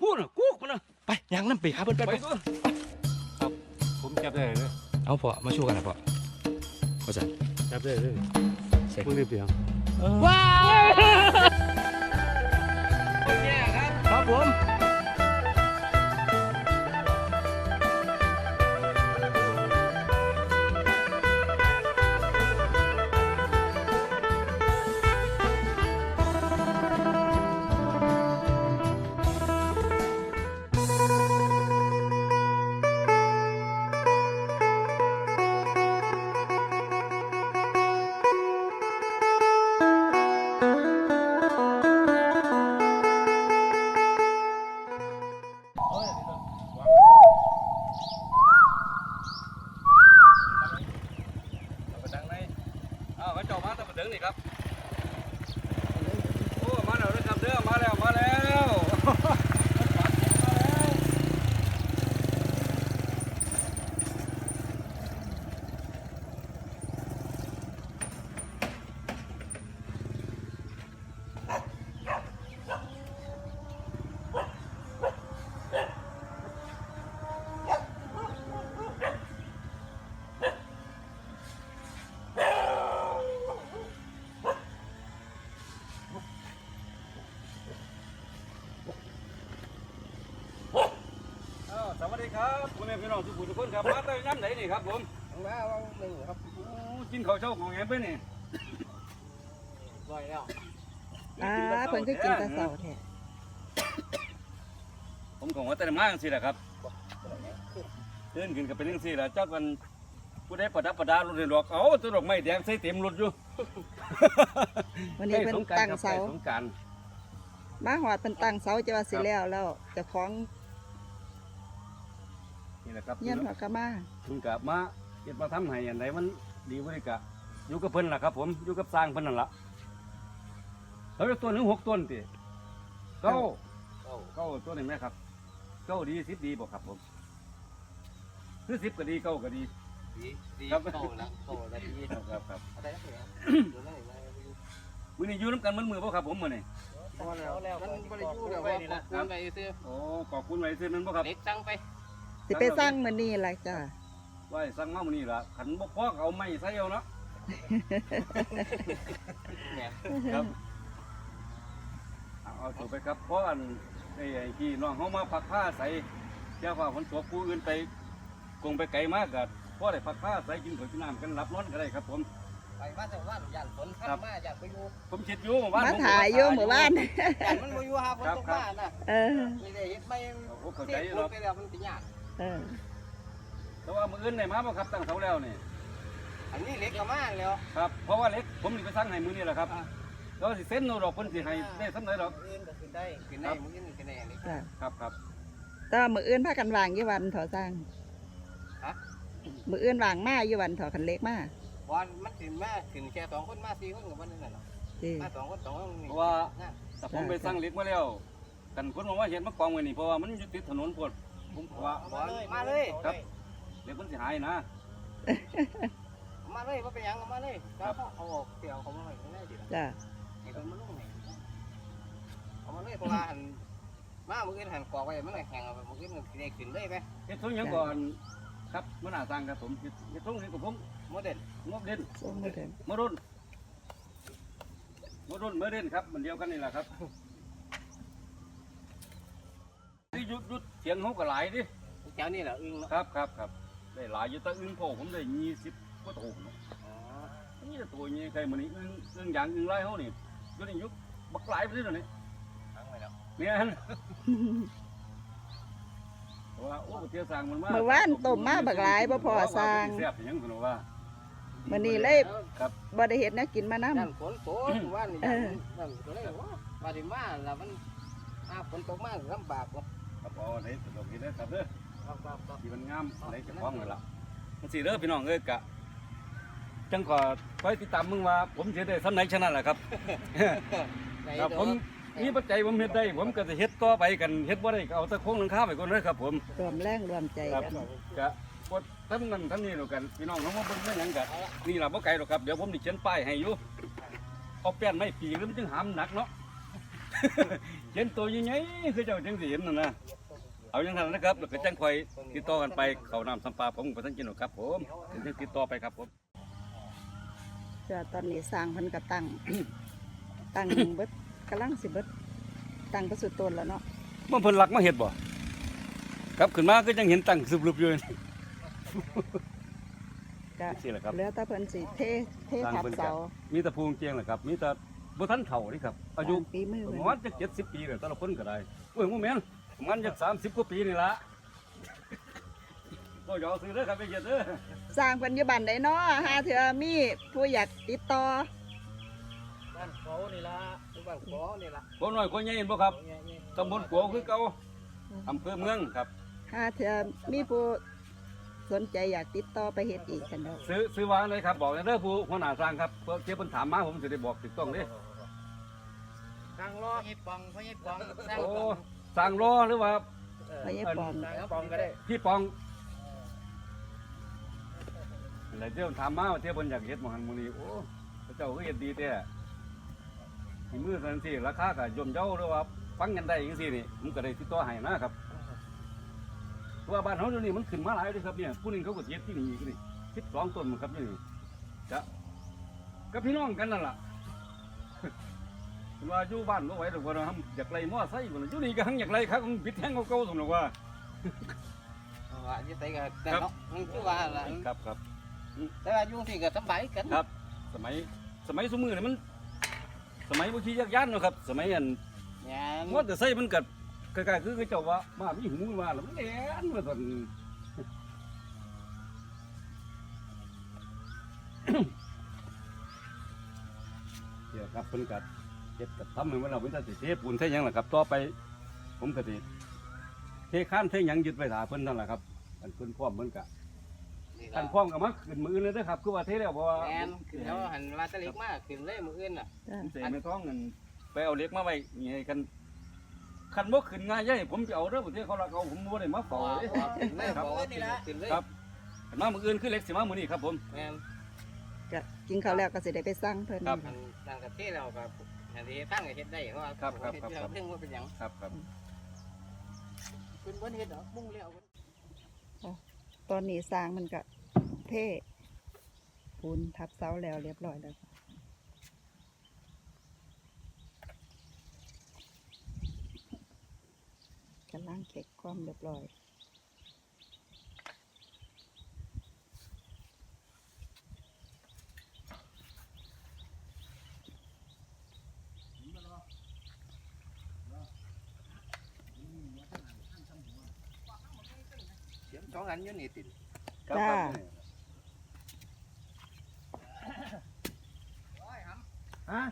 พูดน่ะกุ๊กมันน่ะไปยังน้ำไปหาเพิ่นไปไปไปตัวครับผมจับได้เลยเอาพอมาช่วยกันนะพอพอจันจับได้เลยใส่มึงได้เปลี่ยนว้าวโอเคครับครับผม ครับพ่อแม่พี่น้องทุกผู้ทุกคนครับมาแต่น้ำไหนนี่ครับผมมาวังหนึ่งครับโอ้กินข้าวเช้าของแอมไปนี่บ่อยแล้วอ่าเพิ่นคือกินแตะเสาแท้ผมของว่าแต่มาจังซี่แหละครับเดินขึ้นก็เป็นจังซี่แหละเจ้ากันผู้ใดประดับประดารถเรือดอกเอาตัวดอกไม้แดงใส่เต็มรถอยู่วันนี้เพิ่นตั้งเสาใกล้สงกรารมาหอดเพิ่นตั้งเสาจะว่าสิแล้วแล้วเจ้าของ นี่แหละครับเฮียนหัวกะมาเพิ่งกลับมาเฮ็ดมาทำให้อันใดมันดีบ่ได้กะอยู่กับเพิ่นล่ะครับ ผมอยู่กับสร้างเพิ่นนั่นล่ะแล้วตัวหนึงหกต้นติเก้าเก้าเก้าตัวนี้ไหมครับเก้าดีสิบดีบ่ครับผมคือสิบก็ดีเก้าก็ดีดีดีครับเก้าแล้วเก้าแล้วดีครับครับครับอะไรก็ได้อยู่ไหนมามื้อนี้อยู่นํกันมันมือบ่ครับผมมื้อนี้พอแล้วแล้วมันบ่ได้อยู่แล้วว่านี่ล่ะคุณไปซื้อโอ้ขอบคุณไว้ซื่อนั้นบ่ครับเด็กสั่งไป สิไปสร้างมื้อนี้ล่ะจ้ะไว้สั่งมามื้อนี้ล่ะคันบ่พอก็เอาไม้ใส่เอาเนาะแหมครับเอาเอาถูกไปครับเพราะอันไอ้ไอ้พี่น้องเฮามาพักผ้าใส่เจ้าว่าฝนตกผู้อื่นไปคงไปไกลมากก็พอได้พักผ้าใส่กินข้าวกินน้ำกันรับร้อนก็ได้ครับผม ไปมาแต่ว่าย่านฝนข้ามมาย่านไปอยู่ผมคิดอยู่ว่ามาถ่ายอยู่หมู่บ้าน ย่านมันบ่อยู่หาฝนตกมาน่ะเออ นี่ได้เฮ็ดไม่โอ้เข้าเสีใจยอยู่ฝหรนอกไปแล้วมันสิยาก เออแต่ว่ามื้ออื่นได้มาบ่ครับตั้งเสาแล้วนี่อันนี้เล็กก็มาแล้ว ครับ เพราะว่าเล็กผมสิไปสั่งให้มื้อนี้แหละครับแล้วสิเซ็นเอาดอกเพิ่นสิให้ได้สำาไหนดอกอื่นก็ขึ้นได้ขึ้นได้มึงขึ้นได้นี่จ้ะครับครับแต่ว่ามื้ออื่นพากันวางอยู่วันเถอสร้างฮะ มื้ออื่นวางมาอยู่วันเถอคันเล็กมาวันมันขึ้นมาขึ้นแค่สองคนมาสี่คนกับวันนั้นน่ะสิมาสองคนสองคนนี่เพราะว่าแต่ผมไปสั่งเล็กมาแล้วกันคนบอกว่าเห็นมากองไว้นี่เพราะว่ามันอยู่ติดถนนพวด ผมก็ว่ามาเลยมาเลยครับเล็กมันสิหายนะมาเลยว่าเป็นยังมาเลยแล้วเอาออกเกี่ยวเขามาไว้ข้างในดิจ้ะไอ้คนมันลุ่งนี่เอามาเลยเพราะว่าหันมามืออื่นหันกอกไว้มันแข็งเอาไปมืออื่นมันได้ขึ้นเลยไหมเฮ็ดทุ่งหยังก่อนครับมันน่าสร้างครับผมเฮ็ดเฮ็ดทุ่งนี่กับผมโมเดลงบเด่นส่งมาเถิดมรุ่นมรุ่นเมื่อเด่นครับมันเดียวกันนี่แหละครับที่ ยุดยุดเสียงเขาก็หลายดิเจ้านี่แหละอึ้งเนาะครับครับครับได้หลายอยู่แตะอึ้งโผผมได้ยี่สิบกว่าตัวเนาะอ๋อนี่ตัวนี้ใครมันนี่อึ้งอึ้งอย่างอึ้งไรเขานี่ยุดนี่ยุคบักหลายไปเลยนี่ทั้งไว้แล้วเนี่ยฮะว่าโอ้เตี้ยสร้างมันมาเมื่อวานต้มมาบักหลายบ่พอสร้างแซ่บอย่างสนุกว่ามื้อนี้เลยครับบ่ได้เฮ็ดแนวกินมานํด้านฝนตกว่านี่นั่นก็เลยว่าว่าที่มาแล้วมันอาฝนตกมากลำบากเนาะ ครับเอาไหนสะดวกกินได้ครับเด้อครับครับครับที่มันงามไหนจะคล้องกันละมันสิเด้อพี่น้องเอ้ยกะจังขอคอยติดตามมึงว่า ผมจะได้สำไหนชนะแหละครับครับผมมีปัจจัยผมเฮ็ดได้ ผมก็จะเฮ็ดต่อไปกันเฮ็ดบ่ได้ก็เอาแตะโค้งหลังคาไปก่อนเลยครับผมรวมแรงรวมใจครับกันกะบ่ทำนั่นทำนี่แล้วกันพี่น้องเขามาเบิ่งเรื่องหยังกันนี่ล่ะบ่ไกลหรอกครับเดี๋ยวผมสิเขียนป้ายให้อยู่เอาแป้นไม้ปีแล้วมันจึงหามหนักเนาะ เเห็นตัวใหญ่ๆคือเจ้าจังสิเห็นนั่นนะเอาอย่างนั้นนะครับแล้วก็จังคอยติดต่อกันไปเขาน้ำสัมปลาผมก็ทั้งกินหรอกครับผมถึงจะติดต่อไปครับผมจ้ะตอนนี้สร้างเพิ่นก็ตั้งตั้งเบิดกำลังสิเบิดตั้งประสุดต้นแล้วเนาะมันเพิ่นหลักมาเฮ็ดบ่ครับขึ้นมาก็ยังเห็นตั้งซึบๆอยู่นี่ก็สิแหละครับเหลือแต่เพิ่นสิเทเทสร้างทับเพิ่นก็เสามีแต่ภูงเจียงแหละครับ มีแต่ บ่ทันเฒ่านี่ครับ อายุสร้งฝีมือปเพิ่นระมาณจะ70ปีแล้วแต่ละคนก็ได้โอ้ยบ่แม่นประมาณจะ30กว่าปีนี่ล่ะบ่ยอซื้อเด้อครับไปเฮ็ดเด้อสร้างเพิ่นอยู่บ้านใดเนาะหาเถื่อมีผู้อยากติดต่อบ้านเขานี่ละอยู่บ้านขอนี่ละผมน้อยคนใหญ่เห็นบ่ครับเนี่ยเนี่ยตำบลกัวคือเก่าอำเภอเมืองครับหาเถื่อมีผู้สนใจอยากติดต่อไปเฮ็ดอีกกันเนาะซื้อซื้อวางเลยครับบอกเลยเด้อผู้หัวหน้าสร้างครับเพื่อเจ้าเพิ่นถามมาผมสิได้บอกถูกต้องเด้ ทางล้อให้ปองพ่อให้ปองสร้างโอ้ปองสร้างรอหรือว่าไปยายปอมสร้างปองก็ได้พี่ปองอะไรเจ้าถามมาว่าเจ้าเพิ่นอยากเฮ็ดหมอหันมื้อนี้โอ้พระเจ้าก็เฮ็ดดีแท้มีมือสันสิราคาก็ย่อมเยาหรือว่าฟังกันได้จังซี่นี่ผมก็ได้ติดต่อให้นะครับเพราะว่าบ้านเฮาเดี๋ยวนี้มันขึ้นมาหลายเลยครับเนี่ยผู้หนึงเขาก็เฮ็ดที่นี่อีกนี่12ต้นมันครับนี่จะกับพี่น้องกันนั่นล่ะ ว่าอยู่บ้านบ่ไหวดอกว่าทำอยากไล่มอไซค์บ่ล่ะอยู่นี่ก็หังอยากไล่ครับมันผิดแท้งเก่าๆสมดอกว่าเอาว่าอยู่ไสก็แต่เนาะมันคือว่าล่ะครับครับแต่ว่าอยู่ที่ก็สบายกันครับสมัยสมัยสมือนี่มัน สมัยบ่ขี่จักรยานเนาะครับ สมัยอันงานมอเตอร์ไซค์มันก็คล้ายๆคือเขาเจ้าว่ามามีหูมาแล้วมันแหลนมาซั่นเดี๋ยวครับเพิ่นก็ เฮ็ดกับทำให้มันเราเพิ่นจะสิเทปูนเทหยังล่ะครับต่อไป ผมก็สิเทข้านเทหยังยึดไว้ถาเพิ่นนั่นแหละครับอันเพิ่นพร้อมเพิ่นก็นี่คัล่ะนพร้อมก็มาขึ้นมืออื่นเลยเด้อครับคือว่าเทแล้วเพราะว่าแมนคือเขาหันว่าตะเล็กมากขึ้นเลยมื้ออื่นน่ะจ้ะผมเสไม่ท้องเงินไปเอาเหล็กมาไว้นี่ให้คันคันบ่ขึ้นง่ายใหญ่ผมจะเอาเด้อบ่เที่เขาละเขาผมบ่ได้มาต่เฝ้าอเด้ขึ้นเลยครับบอกว่านี่ละขึ้นเลยครับคันมามื้ออื่นคือเหล็กสิมามื้อนี้ครับผมแมนก็กินข้าวแล้วก็สิได้ไปสร้างเพิ่นครับอันนั่นก็เท่แล้ว ก็อันนี้ตั้งก็เฮ็ดได้เพราะว่าครับครับครับเฮ็ดครับเรื่องว่าเป็นหยังครับครับเป็นบ่เฮ็ดดอกมุ่งแล้วตอนนี้สร้างมันก็เทปูนทับเสาแล้วเรียบร้อยแล้วค่ะกำลังเก็บความเรียบร้อย สียงสองอันอยู่นี่ติดครับครับฮะ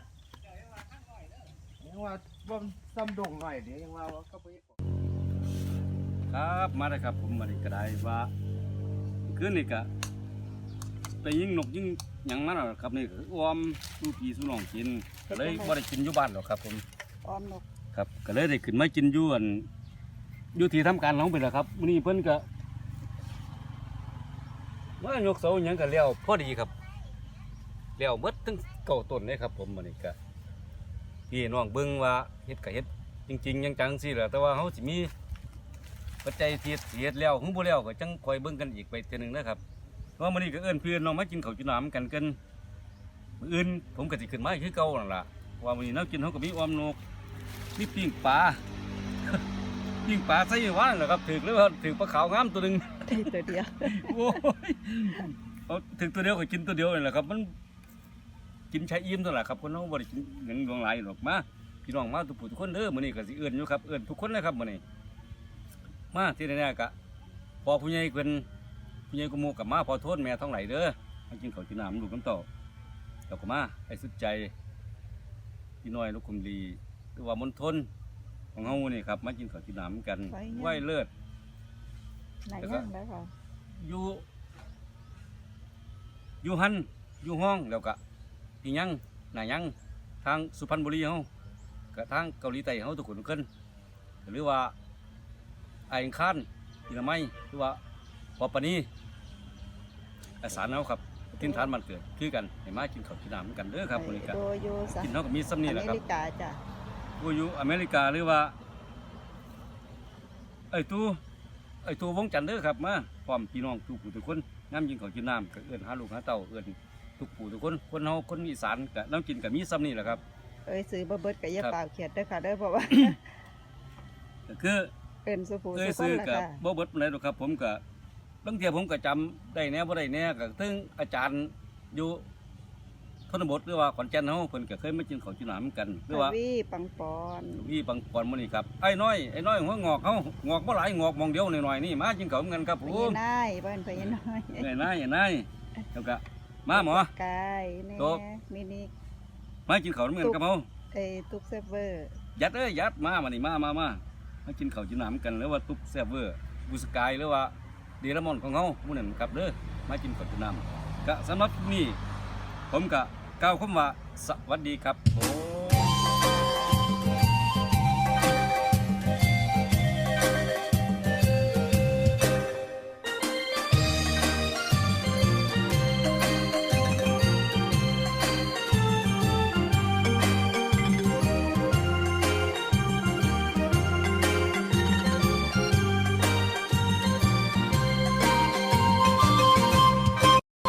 ยังว่าบ่ซ้ำดงหน่อยเดี๋ยวยังว่าเขาไปครับมาได้ครับผมมาได้ก็ได้ว่าคืนนี้ก็ไปยิงนกยิงหยังมาแล้วครับนี่ก็ออมสู้พี่สู้น้องกินก็เลยบ่ได้กินอยู่บ้านหรอกครับ ผมอ้อมนกครับก็เลยได้ขึ้นมากินอยู่อันอยู่ที่ทำการน้องไปแล้วครับมื้อนี้เพิ่นก็ มายกเสาหยังก็แล้วพอดีครับแล้วหมดทั้งเก่าต้นเลยครับ ผมมื้อนี้ก็พี่น้องเบิ่งว่าเฮ็ดก็เฮ็ดจริงๆจังๆสิแหละแต่ว่าเฮาสิมีปัจจัยที่เฮ็ดแล้วหูบ่แล้วก็จังคอยเบิ่งกันอีกไปเทื่อหนึงนะครับว่ามื้อนี้ก็เอิ้นเพื่อนน้องมากินข้าวกินน้ำกันกันมื้ออื่นผมก็สิขึ้นมาคือเก่านั่นล่ะว่ามื้อนี้แนวกินเฮาก็มีออมนกมีปิ้งปลา ปิ้งปลาใส่หวานเหรอครับถือหรือว่าถือปลาขาวงามตัวหนึ่งที่ตัวเดียวโอ้ยเอาถึงตัวเดียวก็กินตัวเดียวนี่แหละครับ มันกินใช้อิ่มตัวแหละครับคนน้องบริกินเงินดวงหลายหรอกมาพี่น้องมาทุกผู้ทุกคนเด้อมื้อนี้ก็สิเอื้อนอยู่ครับเอื้อนทุกคนเลยครับมื้อนี้มาที่นี่ๆก็พอผู้ใหญ่เพิ่นผู้ใหญ่กุโมกับมาพอโทษแม่ท้องไหลเด้อมากินข้าวกินน้ำลูกน้ำเต่าแล้วก็มาให้สุดใจพี่น้อยลูกคุมลีหรือว่ามนทน ของเฮานี่ครับมากินข้าวกินน้ำกันไหวเลิศ ไหนย่างแล้วค่ะอยู่อยู่หันอยู่ห้องแล้วก็อีหยังหนายังทางสุพรรณบุรีเฮาก็ทางเกาหลีใต้เฮาทุกคนทุกคนหรือว่าไอ้คานอินามัยหรือว่าปอปานีอาสารเฮาครับทินฐานมันเกิดคือกันให้มากินข้าวกินน้ำกันเด้อครับมื้อนี้ก็โดยโยสะกินเฮาก็มีซ้ำอนี่แหเมละครับริกาจ้ะ ผู้อยู่อเมริกาหรือว่า ไอ้ตู้ไอ้ตู้วงจันทร์เด้อครับมาพร้อมพี่น้องทุกผู้ทุกคนน้ำยิงเขาวกินน้ำก็เอื้อนหาลูกหาเต่าเอื้อนทุกผู้ทุกคนคนเฮาคนอีสานก็น้ำกินก็มีซ้ำนี่แหละครับ เอ้ยซื้อบ่เบิดก็อย่าครับเปล่าเขียดเด้อค่ะเด้อเพราะว่าก็คือเอิ้นสุผู้เอ้ยสุคนซื้อล่ะกับค่ะบ่เบิดปานใดหรอกครับ ผมก็บางเทีผมก็จำได้แน่บ่ได้แน่ก็ถึงอาจารย์อยู่ช นบทหรือว่าขอนแก่นเฮาเพิ่นก็เคยมากินข้าวจีนหนามกันหรือว่าวีปังปอนพี่บางปอนมื้อนี้ครับไอ้น้อยไอ้น้อยหัวงอกเฮางอกบ่หลายงอกมองเดียวหน่อยๆนี่มากินข้าวเหมือนกันครับผพมญานายบ้านพญาน้อยไอ้นายไอ้นายแล้วก็มาหมอกายแน่โต๊ะมินิมากินข้าวเหมือนกันครับเฮาเอ้ยตุกเซฟเวอร์ยัดเอ้ยยัดมามานี่มามามามากินข้าวจีนหนามกันหรือว่าตุ๊กแซ่บเวอร์บูสกายหรือว่าเดรามอนของเฮาหมู่นั้นครับเด้อมากินข้าวจีนหนามก็สำหรับนี่ผมก็ กล่าวคำว่าสวัสดีครับ